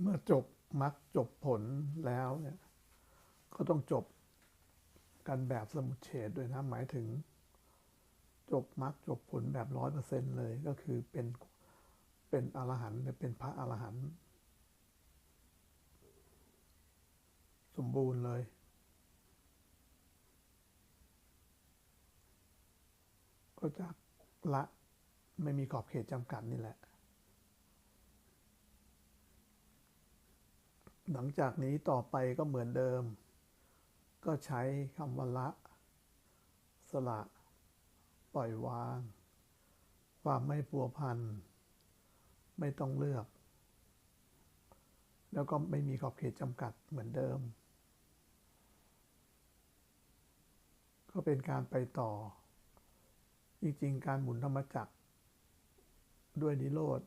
เมื่อจบมรรคจบผลแล้วเนี่ย ก็ต้องจบกันแบบสมุทเฉดด้วยนะ หมายถึง จบมรรคจบผลแบบร้อยเปอร์เซ็นเลยก็คือเป็นเป็นอรหันต์เป็นพระอรหันต์สมบูรณ์เลย ก็จะละไม่มีขอบเขตจำกัดนี่แหละ หลังจากนี้ต่อไปก็เหมือนเดิม ก็ใช้คำว่าละ สละ ปล่อยวาง ความไม่ปัวพัน ไม่ต้องเลือก แล้วก็ไม่มีขอบเขตจำกัดเหมือนเดิม ก็เป็นการไปต่อ จริงๆ การหมุนธรรมจักร ด้วยนิโรธ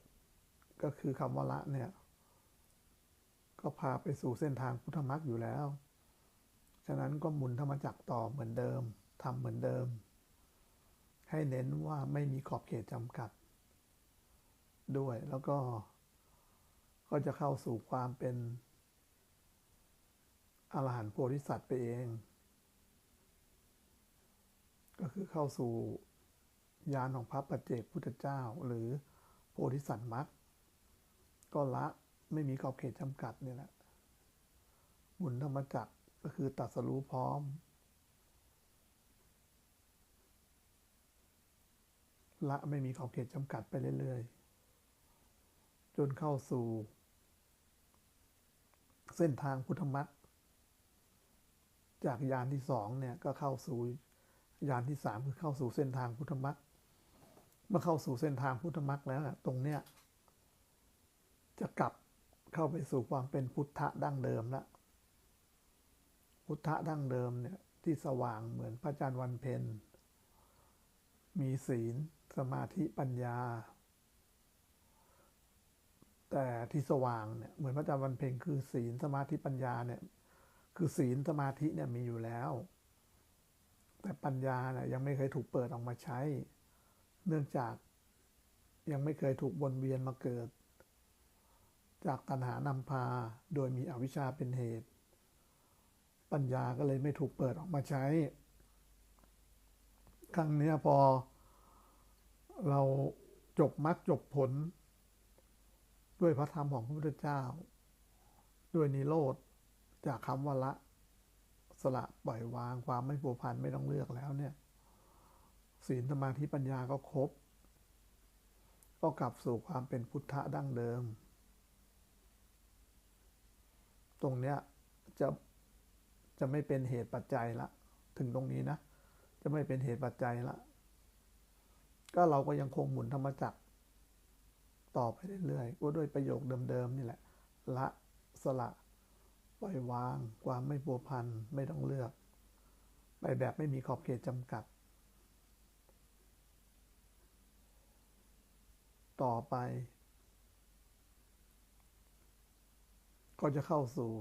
ก็คือคำว่าละเนี่ย ก็พาไปสู่เส้นทางพุทธมรรคอยู่แล้ว ฉะนั้นก็หมุนธรรมจักรต่อเหมือนเดิมทำเหมือนเดิม ให้เน้นว่าไม่มีขอบเขตจำกัด ด้วยแล้วก็ก็จะเข้าสู่ความเป็นอรหันต์โพธิสัตว์ไปเอง ก็คือเข้าสู่ญาณของพระปัจเจกพุทธเจ้า หรือโพธิสัตว์มรรคก็ละ ไม่มีขอบเขตจำกัดเนี่ยแหละหมุนธรรมจักรก็คือตัดสรู้พร้อม ละไม่มีขอบเขตจำกัดไปเรื่อยๆ จนเข้าสู่ เส้นทางพุทธมรรคจากยานที่สองเนี่ยก็เข้าสู่ยานที่สามคือเข้าสู่เส้นทางพุทธมรรคเมื่อเข้าสู่เส้นทางพุทธมรรคแล้วตรงเนี้ยจะกลับ เข้าไปสู่ความเป็นพุทธะดั้งเดิมละพุทธะดั้งเดิมเนี่ยที่สว่างเหมือนพระจันทร์วันเพ็ญมีศีลสมาธิปัญญา แต่ที่สว่างเนี่ยเหมือนพระจันทร์วันเพ็ญคือศีลสมาธิปัญญาเนี่ยคือศีลสมาธิเนี่ยมีอยู่แล้ว แต่ปัญญาเนี่ยยังไม่เคยถูกเปิดออกมาใช้ เนื่องจากยังไม่เคยถูกวนเวียนมาเกิด จากตัณหานำพาโดยมีอวิชชาเป็นเหตุ ปัญญาก็เลยไม่ถูกเปิดออกมาใช้ ครั้งนี้พอ เราจบมรรคจบผล ด้วยพระธรรมของพระพุทธเจ้า ด้วยนิโรธจากคำว่าละ สละปล่อยวางความไม่ผูกพันไม่ต้องเลือกแล้วเนี่ยศีลสมาธิปัญญาก็ครบ ก็กลับสู่ความเป็นพุทธะดั้งเดิม ตรงเนี้ยจะจะไม่เป็นเหตุปัจจัยละ ถึงตรงนี้นะ จะไม่เป็นเหตุปัจจัยละ ก็เราก็ยังคงหมุนธรรมจักรต่อไปเรื่อยๆก็ด้วยประโยคเดิมๆนี่แหละ ละสละปล่อยวาง ความไม่ปัวพันไม่ต้องเลือกไปแบบไม่มีขอบเขตจำกัด ต่อไป ก็จะเข้าสู่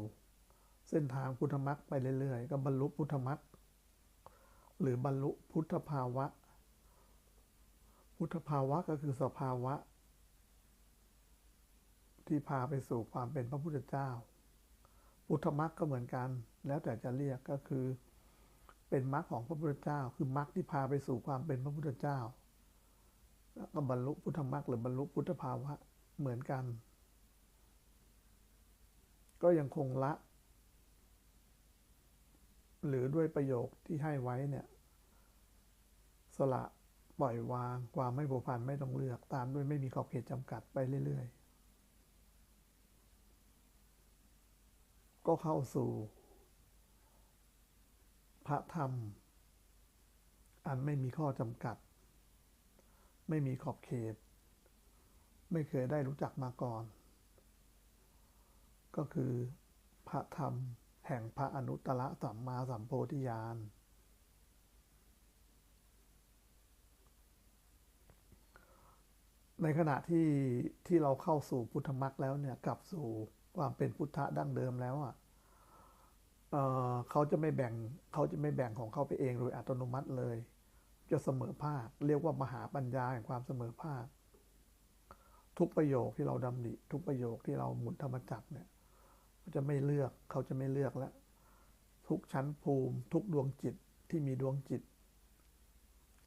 เส้นทางพุทธมรรคไปเรื่อยๆ ก็บรรลุพุทธมรรคหรือบรรลุพุทธภาวะ พุทธภาวะก็คือสภาวะ ที่พาไปสู่ความเป็นพระพุทธเจ้า พุทธมรรคก็เหมือนกัน แล้วแต่จะเรียกก็คือ เป็นมรรคของพระพุทธเจ้า คือมรรคที่พาไปสู่ความเป็นพระพุทธเจ้า แล้วก็บรรลุพุทธมรรคหรือบรรลุพุทธภาวะเหมือนกัน ก็ยังคงละ หรือด้วยประโยคที่ให้ไว้เนี่ย สละปล่อยวางความไม่ผูกพันไม่ต้องเลือกตามด้วยไม่มีขอบเขตจำกัดไปเรื่อย ๆ ก็เข้าสู่ พระธรรม อันไม่มีข้อจำกัด ไม่มีขอบเขต ไม่เคยได้รู้จักมาก่อน ก็คือพระธรรมแห่งพระอนุตตรสัมมาสัมโพธิญาณในขณะที่ที่เราเข้าสู่พุทธมรรคแล้วเนี่ยกลับสู่ความเป็นพุทธะดั้งเดิมแล้วอะเเขาจะไม่แบ่งเขาจะไม่แบ่งของเขาไปเองโดยอัตโนมัติเลย จะเสมอภาค เรียกว่ามหาปัญญาแห่งความเสมอภาค ทุกประโยคที่เราดำริทุกประโยคที่เราหมุนธรรมจักรเนี่ย จะไม่เลือกเขาจะไม่เลือกแล้ว ทุกชั้นภูมิ ทุกดวงจิตที่มีดวงจิต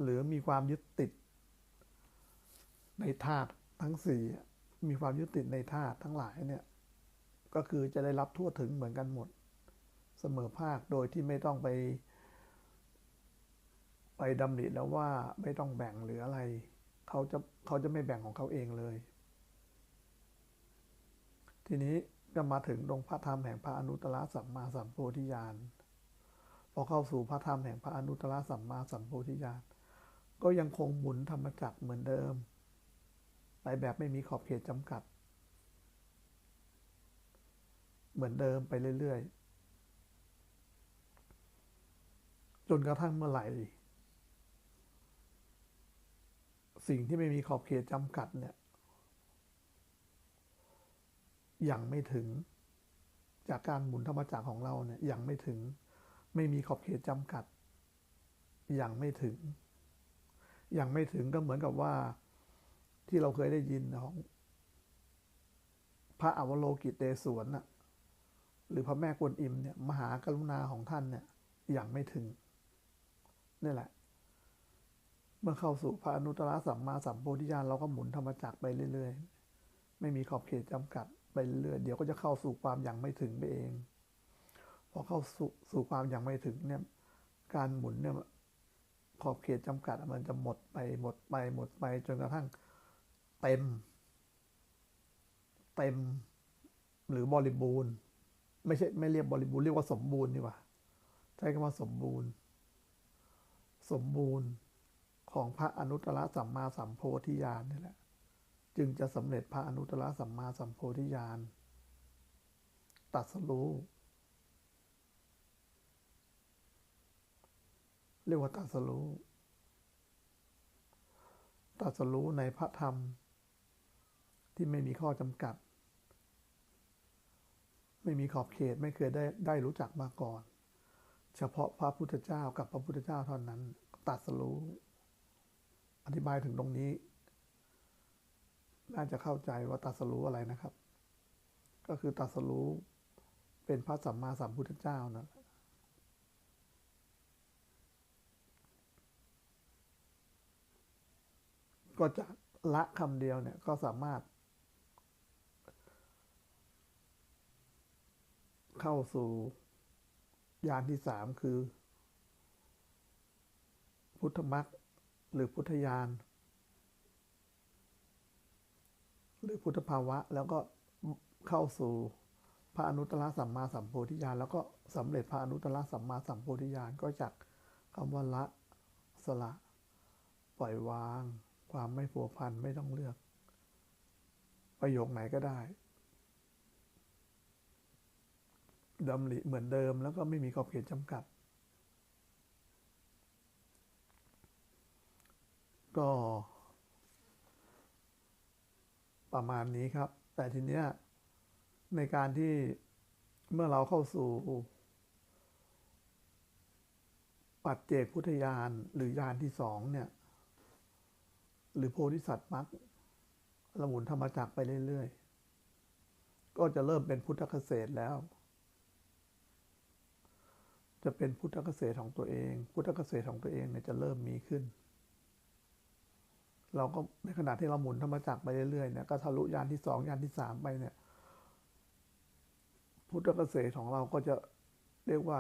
หรือมีความยึดติด ในธาตุทั้งสี่มีความยึดติดในธาตุทั้งหลายเนี่ยก็คือจะได้รับทั่วถึงเหมือนกันหมด เสมอภาคโดยที่ไม่ต้องไป ไปดำริแล้วว่าไม่ต้องแบ่งหรืออะไร เขาจะเขาจะไม่แบ่งของเขาเองเลย ทีนี้ ก็มาถึงตรงพระธรรมแห่งพระอนุตตรสัมมาสัมโพธิญาณพอเข้าสู่พระธรรมแห่งพระอนุตตรสัมมาสัมโพธิญาณก็ยังคงหมุนธรรมจักรเหมือนเดิม ไปแบบไม่มีขอบเขตจำกัด เหมือนเดิมไปเรื่อยๆ จนกระทั่งเมื่อไหร่ สิ่งที่ไม่มีขอบเขตจำกัดเนี่ย ยังไม่ถึง จากการหมุนธรรมจักรของเราเนี่ยยังไม่ถึง ไม่มีขอบเขตจำกัด ยังไม่ถึง ยังไม่ถึงก็เหมือนกับว่าที่เราเคยได้ยินของพระอวโลกิตเตศวนน่ะหรือพระแม่กวนอิมเนี่ยมหากรุณาของท่านเนี่ยยังไม่ถึงนี่แหละ เมื่อเข้าสู่พระอนุตตรสัมมาสัมโพธิญาณเราก็หมุนธรรมจักรไปเรื่อยๆ ไม่มีขอบเขตจำกัด ไปเรื่อยเดี๋ยวก็จะเข้าสู่ความอยังไม่ถึงไปเองพอเข้าสู่สู่ความอยังไม่ถึงเนี่ย การหมุนเนี่ยขอบเขตจำกัดมันจะหมดไปหมดไปหมดไปจนกระทั่งเต็ม เต็ม หรือบริบูรณ์ ไม่ใช่ไม่เรียกบริบูรณ์เรียกว่าสมบูรณ์ดีกว่าใช้คำว่าสมบูรณ์ สมบูรณ์ของพระอนุตตรสัมมาสัมโพธิญาณนี่แหละ จึงจะสำเร็จพระอนุตตรสัมมาสัมโพธิญาณตัดสรู้เรียกว่าตัดสรู้ตัดสรู้ในพระธรรม ที่ไม่มีข้อจำกัด ไม่มีขอบเขตไม่เคยได้ได้รู้จักมาก่อน เฉพาะพระพุทธเจ้ากับพระพุทธเจ้าเท่านั้นตัดสรู้อธิบายถึงตรงนี้ น่าจะเข้าใจว่าตัสรู้อะไรนะครับ ก็คือตัสรู้เป็นพระสัมมาสัมพุทธเจ้านะก็จะละคำเดียวเนี่ย ก็สามารถ เข้าสู่ยานที่สามคือ พุทธมรรคหรือพุทธญาณ หรือพุทธภาวะ แล้วก็เข้าสู่พระอนุตตรสัมมาสัมโพธิญาณแล้วก็สำเร็จพระอนุตตรสัมมาสัมโพธิญาณก็จากคำว่าละสละ ปล่อยวาง ความไม่ผัวพันไม่ต้องเลือก ประโยคไหนก็ได้ดำริเหมือนเดิมแล้วก็ไม่มีขอบเขตจำกัด ก็ ประมาณนี้ครับ แต่ทีเนี้ยในการที่เมื่อเราเข้าสู่ ปัจเจกพุทธญาณหรือยานที่สองเนี่ย หรือโพธิสัตว์มรรคละมุนธรรมจักไปเรื่อยๆ ก็จะเริ่มเป็นพุทธเกษตรแล้ว จะเป็นพุทธเกษตรของตัวเอง พุทธเกษตรของตัวเองเนี่ยจะเริ่มมีขึ้น เราก็ในขณะที่เราหมุนธรรมจักรไปเรื่อยๆเนี่ยก็ทะลุยานที่สองยานที่สามไปเนี่ย พุทธเกษตรของเราก็จะเรียกว่า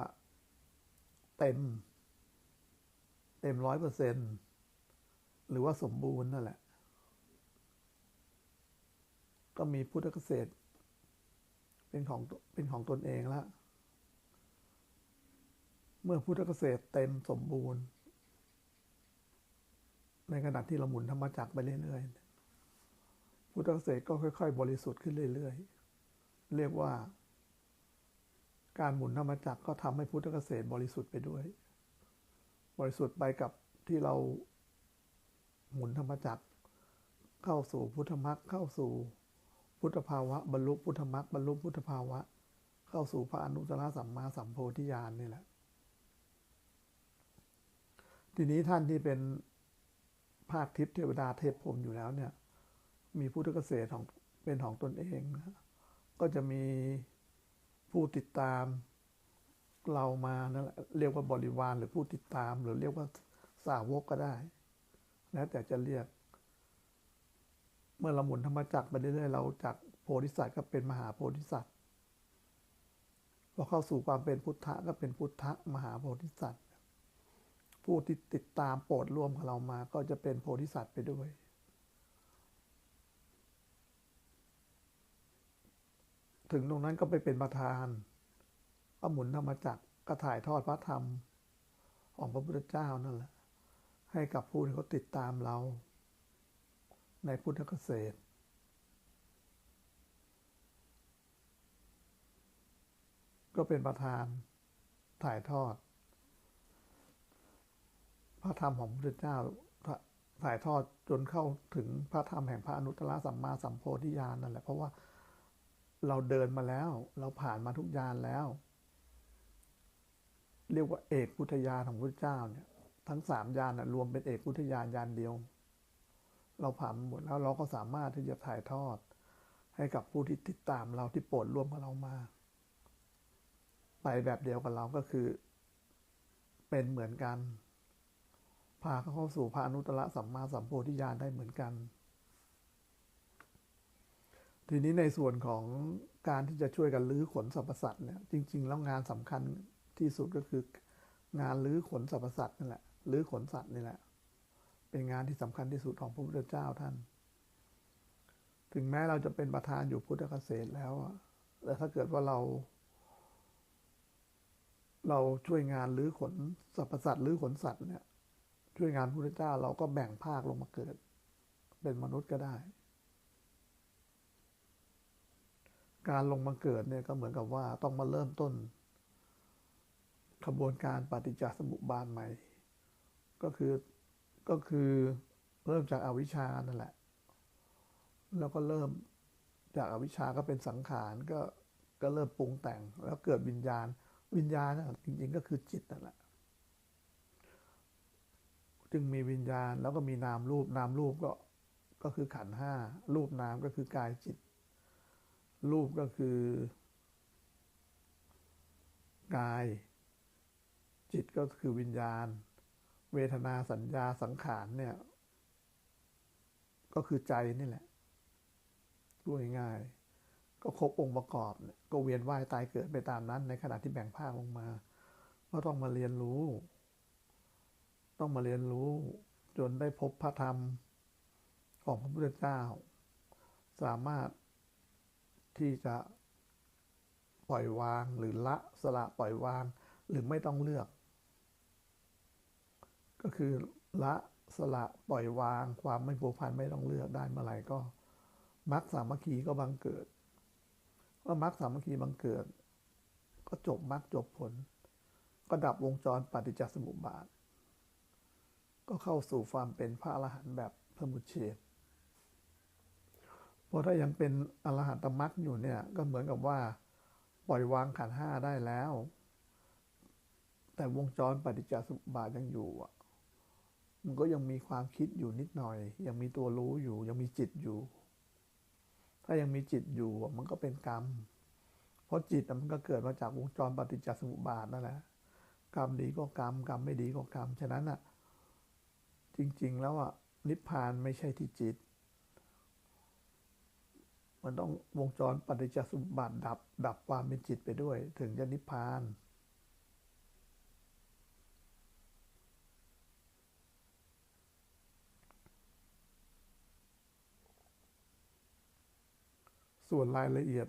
เต็ม เต็มร้อยเปอร์เซ็นหรือว่าสมบูรณ์นั่นแหละ ก็มีพุทธเกษตร เป็นของเป็นของตนเองแล้วเมื่อพุทธเกษตรเต็มสมบูรณ์ ในขณะที่เราหมุนธรรมจักรไปเรื่อยๆพุทธเกษตรก็ค่อย ๆ บริสุทธิ์ขึ้นเรื่อยๆ เรียกว่า การหมุนธรรมจักรก็ทำให้พุทธเกษตรบริสุทธิ์ไปด้วย บริสุทธิ์ไปกับที่เราหมุนธรรมจักรเข้าสู่พุทธมรรคเข้าสู่พุทธภาวะบรรลุพุทธมรรคบรรลุพุทธภาวะ เข้าสู่พระอนุตตรสัมมาสัมโพธิญาณนี่แหละ ทีนี้ท่านที่เป็น ภาคทิพย์เทวดาเทพพรมอยู่แล้วเนี่ย มีพุทธเกษตรของเป็นของตนเองนะก็จะมีผู้ติดตามเรามานั่นแหละเรียกว่าบริวารหรือผู้ติดตาม หรือเรียกว่าสาวกก็ได้ แล้วแต่จะเรียก เมื่อเราหมุนธรรมจักรไปเรื่อยๆเราจากโพธิสัตว์ก็เป็นมหาโพธิสัตว์พอเข้าสู่ความเป็นพุทธะก็เป็นพุทธะมหาโพธิสัตว์ ผู้ที่ติดตามโปรดร่วมกับเรามา ก็จะเป็นโพธิสัตว์ไปด้วย ถึงตรงนั้นก็ไปเป็นประธานก็หมุนธรรมจักรก็ถ่ายทอดพระธรรม ของพระพุทธเจ้านั่นแหละ ให้กับผู้ที่เขาติดตามเรา ในพุทธเกษตรก็เป็นประธานถ่ายทอด พระธรรมของพระพุทธเจ้าถ่ายทอดจนเข้าถึงพระธรรมแห่งพระอนุตตรสัมมาสัมโพธิญาณนั่นแหละ เพราะว่าเราเดินมาแล้ว เราผ่านมาทุกญาณแล้ว เรียกว่าเอกพุทธญาณของพระเจ้าเนี่ย ทั้งสามญาณรวมเป็นเอกพุทธญาณญาณเดียว เราผ่านหมดแล้วเราก็สามารถที่จะถ่ายทอด ให้กับผู้ที่ติดตามเราที่โปรดร่วมกับเรามา ไปแบบเดียวกับเราก็คือ เป็นเหมือนกัน พาเขาเข้าสู่พระอนุตตรสัมมาสัมโพธิญาณได้เหมือนกัน ทีนี้ในส่วนของการที่จะช่วยกันลื้อขนสรรพสัตว์เนี่ยจริง ๆ แล้วงานสำคัญที่สุดก็คืองานลื้อขนสรรพสัตว์นั่แหละลื้อขนสัตว์นี่แหละ เป็นงานที่สำคัญที่สุดของพระพุทธเจ้าท่าน ถึงแม้เราจะเป็นประธานอยู่พุทธเกษตรแล้วแต่ถ้าเกิดว่าเรา เราช่วยงานลื้อขนสรรพสัตว์ลื้อขนสัตว์เนี่ย ช่วยงานพระพุทธเจ้าเราก็แบ่งภาคลงมาเกิด เป็นมนุษย์ก็ได้ การลงมาเกิดเนี่ยก็เหมือนกับว่าต้องมาเริ่มต้นขบวนการปฏิจจสมุปบาทใหม่ ก็คือก็คือเริ่มจากอาวิชชานั่นแหละ แล้วก็เริ่มจากอาวิชชาก็เป็นสังขารก็ก็เริ่มปรุงแต่ง แล้วเกิดวิญญาณ วิญญาณนะจริงๆก็คือจิตนั่นแหละ จึงมีวิญญาณแล้วก็มีนามรูป นามรูปก็ก็คือขันห้ารูปนามก็คือกายจิต รูปก็คือกาย จิตก็คือวิญญาณ เวทนาสัญญาสังขารเนี่ย ก็คือใจนี่แหละรู้ง่ายก็ครบองค์ประกอบก็เวียนว่ายตายเกิดไปตามนั้น ในขณะที่แบ่งภาคลงมา ก็ต้องมาเรียนรู้ ต้องมาเรียนรู้จนได้พบพระธรรมของพระพุทธเจ้า สามารถที่จะปล่อยวางหรือละสละปล่อยวางหรือไม่ต้องเลือก ก็คือละสละปล่อยวาง ความไม่ผูกพันไม่ต้องเลือกได้เมื่อไหร่ก็มรรคสามัคคีก็บังเกิดเมื่อมรรคสามัคคีบังเกิด ก็จบมรรคจบผล ก็ดับวงจรปฏิจจสมุปบาท ก็เข้าสู่ความเป็นพระอรหันต์แบบพมุเฉดเพราะถ้ายังเป็นอรหันตมรรคอยู่เนี่ย ก็เหมือนกับว่า ปล่อยวางขันห้าได้แล้ว แต่วงจรปฏิจจสมุปบาทยังอยู่อะ มันก็ยังมีความคิดอยู่นิดหน่อย ยังมีตัวรู้อยู่ ยังมีจิตอยู่ ถ้ายังมีจิตอยู่มันก็เป็นกรรม เพราะจิตมันก็เกิดมาจากวงจรปฏิจจสมุปบาทนั่นแหละ กรรมดีก็กรรม กรรมไม่ดีก็กรรม ฉะนั้นอะ จริง ๆ แล้วอะนิพพานไม่ใช่ที่จิต มันต้องวงจรปฏิจจสมุปบาทดับ ดับความเป็นจิตไปด้วย ถึงจะนิพพาน ส่วนรายละเอียด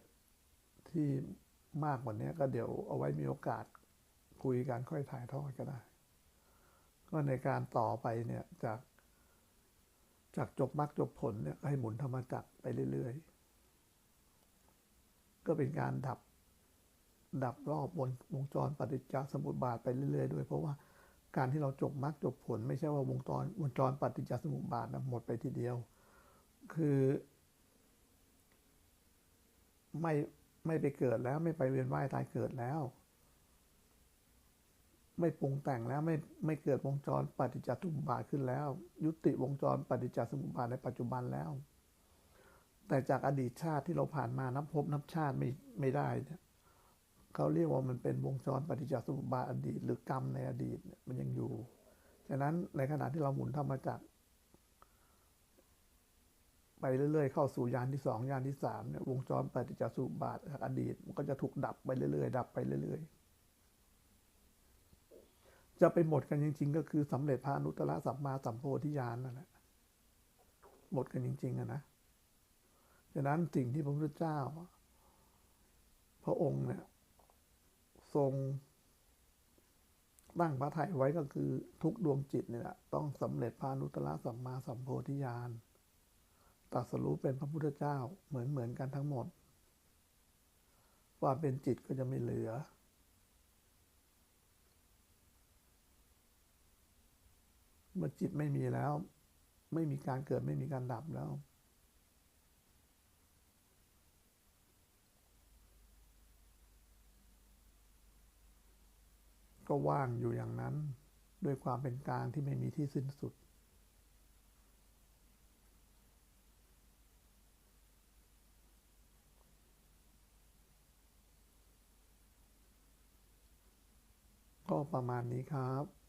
ที่มากกว่านี้ก็เดี๋ยวเอาไว้มีโอกาสคุยกันค่อยถ่ายทอดก็ได้ ก็ในการต่อไปเนี่ยจาก จากจบมรรคจบผลเนี่ยให้หมุนธรรมจักรไปเรื่อยๆ ก็เป็นการดับ ดับรอบบนวงจรปฏิจจสมุปบาทไปเรื่อยๆ ด้วย เพราะว่าการที่เราจบมรรคจบผล ไม่ใช่ว่าวงจรวงจรปฏิจจสมุปบาทนะหมดไปทีเดียว คือ ไม่ไม่ไปเกิดแล้วไม่ไปเวียนว่ายตายเกิดแล้ว ไม่ปรุงแต่งแล้วไม่ไม่เกิดวงจรปฏิจจสมุปบาทขึ้นแล้ว ยุติวงจรปฏิจจสมุปบาทในปัจจุบันแล้ว แต่จากอดีตชาติที่เราผ่านมานับภพนับชาติไม่ไม่ได้เนี่ยเขาเรียกว่ามันเป็นวงจรปฏิจจสมุปบาทอดีต หรือกรรมในอดีตมันยังอยู่ฉะนั้นในขณะที่เราหมุนธรรมจักรไปเรื่อยๆเข้าสู่ยานที่สองยานที่สามเนี่ยวงจรปฏิจจสมุปบาทจากอดีตมันก็จะถูกดับไปเรื่อยๆดับไปเรื่อยๆ จะไปหมดกันจริง ๆ ก็คือสำเร็จพระนุตตรสัมมาสัมโพธิญาณนั่นแหละหมดกันจริง ๆอะนะฉะนั้นสิ่งที่พระพุทธเจ้า พระองค์เนี่ย ทรงตั้งพระทัยไว้ก็คือทุกดวงจิตเนี่ยแหละต้องสำเร็จพระอนุตตรสัมมาสัมโพธิญาณตรัสรู้เป็นพระพุทธเจ้าเหมือนเหมือนกันทั้งหมดควาเป็นจิตก็จะไม่เหลือ มื่อจิตไม่มีแล้ว ไม่มีการเกิดไม่มีการดับแล้ว ก็ว่างอยู่อย่างนั้น ด้วยความเป็นกลางที่ไม่มีที่สิ้นสุดก็ประมาณนี้ครับ